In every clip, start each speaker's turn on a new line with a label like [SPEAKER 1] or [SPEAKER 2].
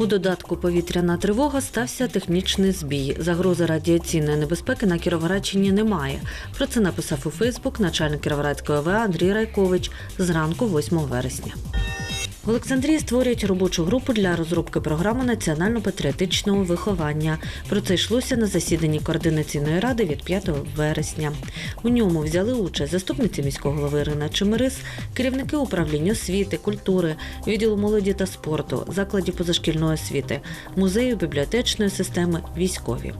[SPEAKER 1] У додатку повітряна тривога стався технічний збій. Загрози радіаційної небезпеки на Кіровоградщині немає. Про це написав у Фейсбук начальник Кіровоградської ОВА Андрій Райкович зранку 8 вересня. В Олександрії створюють робочу групу для розробки програми національно-патріотичного виховання. Про це йшлося на засіданні координаційної ради від 5 вересня. У ньому взяли участь заступниці міського голови Ірина Чемерис, керівники управління освіти, культури, відділу молоді та спорту, закладів позашкільної освіти, музею бібліотечної системи, військові.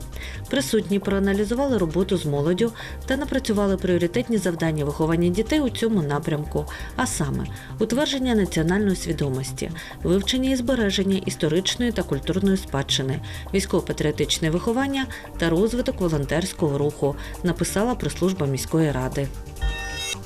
[SPEAKER 1] Присутні проаналізували роботу з молоддю та напрацювали пріоритетні завдання виховання дітей у цьому напрямку, а саме утвердження національної свідомості, вивчення і збереження історичної та культурної спадщини, військово-патріотичне виховання та розвиток волонтерського руху, написала прес-служба міської ради.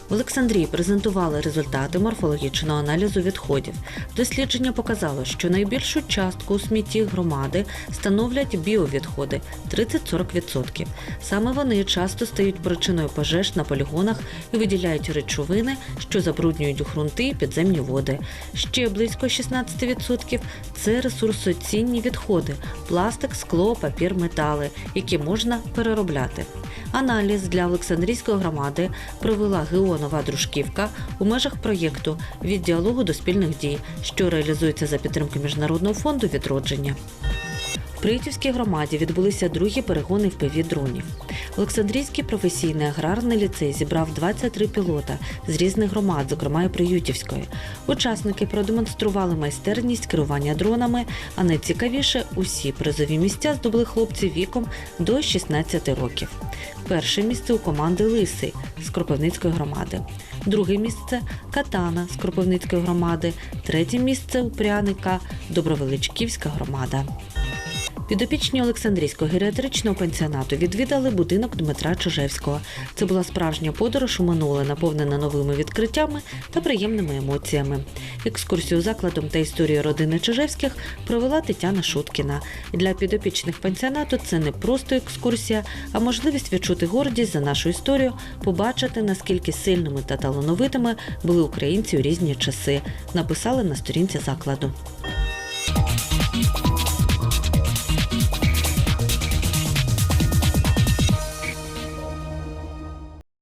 [SPEAKER 1] В Олександрії презентували результати морфологічного аналізу відходів. Дослідження показало, що найбільшу частку у смітті громади становлять біовідходи 30-40%. Саме вони часто стають причиною пожеж на полігонах і виділяють речовини, що забруднюють ґрунти і підземні води. Ще близько 16% – це ресурсоцінні відходи пластик, скло, папір, метали, які можна переробляти. Аналіз для Олександрійської громади провела Геонова Дружківка у межах проєкту від діалогу до спільних дій, що реалізується за підтримки Міжнародного фонду відродження. Приютівській громаді відбулися другі перегони в дронів. Олександрійський професійний аграрний ліцей зібрав 23 пілота з різних громад, зокрема і Приютівської. Учасники продемонстрували майстерність керування дронами, а найцікавіше усі призові місця здобули хлопці віком до 16 років. Перше місце у команди Лисий з Кропивницької громади. Друге місце Катана з Кропивницької громади. Третє місце у Пряника Добровеличківська громада. Підопічні Олександрійського геріатричного пансіонату відвідали будинок Дмитра Чижевського. Це була справжня подорож у минуле, наповнена новими відкриттями та приємними емоціями. Екскурсію закладом та історію родини Чижевських провела Тетяна Шуткіна. Для підопічних пансіонату це не просто екскурсія, а можливість відчути гордість за нашу історію, побачити наскільки сильними та талановитими були українці у різні часи. Написали на сторінці закладу.